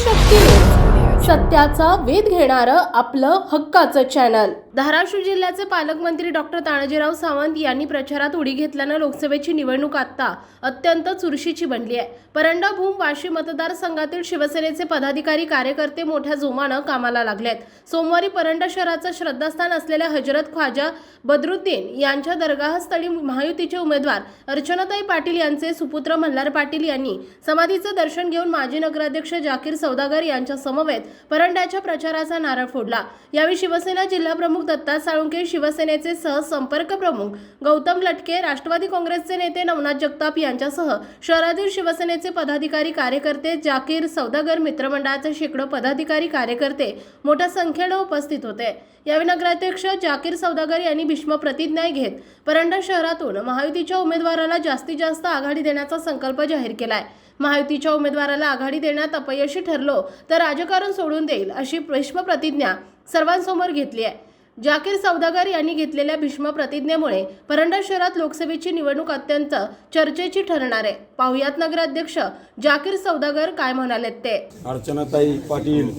I'm I could. सत्याचा वेध घेणारं आपलं हक्काचं चॅनल धाराशिव जिल्ह्याचे पालकमंत्री डॉक्टर तानाजीराव सावंत यांनी प्रचारात उडी घेतल्यानं लोकसभेची निवडणूक आता अत्यंत चुरशीची बनली आहे. परंडा भूम वाशी मतदारसंघातील शिवसेनेचे पदाधिकारी कार्यकर्ते मोठ्या जोमानं कामाला लागलेत सोमवारी परंडा शहराचं श्रद्धास्थान असलेल्या हजरत ख्वाजा बदरुद्दीन यांच्या दरगाहस्थळी महायुतीचे उमेदवार अर्चनाताई पाटील यांचे सुपुत्र मल्हार पाटील यांनी समाधीचं दर्शन घेऊन माजी नगराध्यक्ष जाकीर सौदागर यांच्या समवेत परंड्याच्या प्रचाराचा नारळ फोडला. यावेळी शिवसेना जिल्हाप्रमुख दत्ता साळुंके शिवसेनेचे सहसंपर्क प्रमुख गौतम लटके राष्ट्रवादी काँग्रेसचे नेते नवनाथ जगताप यांच्यासह शहरातील शिवसेनेचे पदाधिकारी कार्यकर्ते जाकीर सौदागर मित्रमंडळाचे शेकडो पदाधिकारी कार्यकर्ते मोठ्या संख्येनं उपस्थित होते. यावेळी नगराध्यक्ष जाकीर सौदागर यांनी भीष्म प्रतिज्ञा घेत परंडा शहरातून महायुतीच्या उमेदवाराला जास्तीत जास्त आघाडी देण्याचा संकल्प जाहीर केलाय. महायुतीच्या उमेदवाराला आघाडी देण्यात अपयशी ठरलो तर राजकारण सोडून देईल अशी भीष्म प्रतिज्ञा सर्वांसमोर घेतली आहे. जाकीर सौदागर यांनी घेतलेल्या भीष्म प्रतिज्ञेमुळे परंडा शहरात लोकसभेची निवडणूक अत्यंत चर्चेची ठरणार आहे. पाहुयात नगराध्यक्ष जाकीर सौदागर काय म्हणाले ते? अर्चनाताई पाटील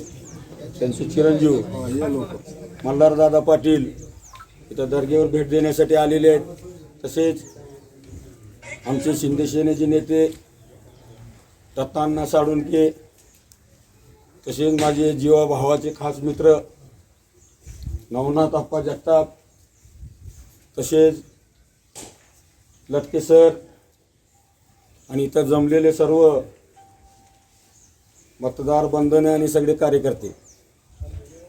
त्यांचे चिरंजीव मल्हारदादा पाटील इथं दर्गेवर भेट देण्यासाठी आलेले आहेत. तसेच आमचे शिंदे सेनेचे नेते दत्तांना साळुंके तसेच माझे जीवा भावाचे खास मित्र नवनाथ अप्पा जगताप तसेच लटके सर आणि इतर जमलेले सर्व मतदार बंधने आणि सगळे कार्यकर्ते.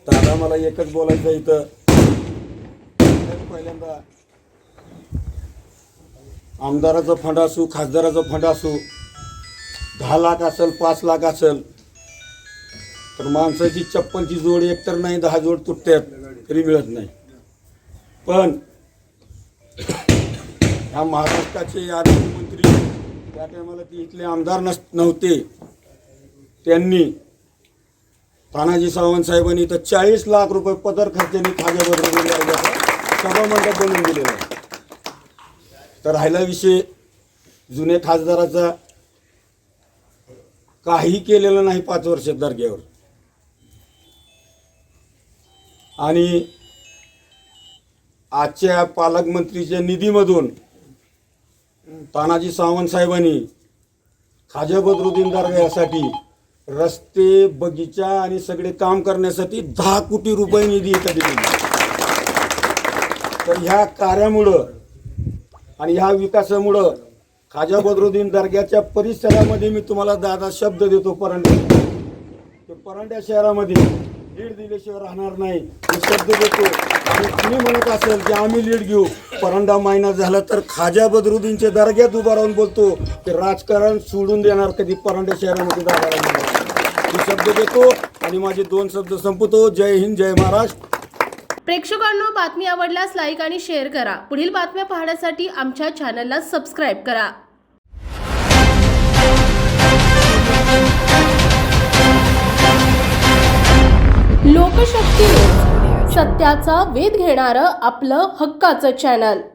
तर आता मला एकच बोलायचं आहे इथं. पहिल्यांदा आमदाराचा फंड असू खासदाराचा फंड असू दहा लाख असेल पाच लाख असेल तर माणसाची चप्पलची जोड एक तर नाही दहा जोड तुटतात तरी मिळत नाही. पण ह्या महाराष्ट्राचे आरोग्यमंत्री त्या टायमाला ते इथले आमदार नस नव्हते. त्यांनी तानाजी सावंत साहेबांनी तर चाळीस लाख रुपये पदर खर्चाने खाज्या बदलून सभा बनवून दिलेलं आहे. तर राहिला विषय जुने खासदाराचा. काही केलेलं नाही पाच वर्षात दर्ग्यावर. आणि आजच्या पालकमंत्रीच्या निधीमधून तानाजी सावंत साहेबांनी खाजा बदरुद्दीन दर्गा यासाठी रस्ते बगीचा आणि सगळे काम करण्यासाठी दहा कोटी रुपये निधी इथं दिलेली तर ह्या कार्यामुळं आणि ह्या विकासामुळं खाजा बदरुद्दीन दर्ग्याच्या परिसरामध्ये मी तुम्हाला दादा शब्द देतो परंड्या परंड्या परांड्या शहरामध्ये लीड दिल्याशिवाय राहणार नाही. शब्द देतो. आणि तुम्ही म्हणत असेल की आम्ही लीड घेऊ. परांडा महिना झाला तर खाजा बदरुद्दीनच्या दर्ग्यात उभा राहून बोलतो की राजकारण सोडून देणार कधी परंडा शहरामध्ये दादा मी शब्द देतो आणि माझे दोन शब्द संपवतो. जय हिंद जय महाराष्ट्र. प्रेक्षकांनो बातमी आवडल्यास लाईक आणि शेअर करा. पुढील बातम्या पाहण्यासाठी आमच्या चॅनलला सबस्क्राईब करा. सत्याचा वेध घेणारं आपलं हक्काचं चॅनल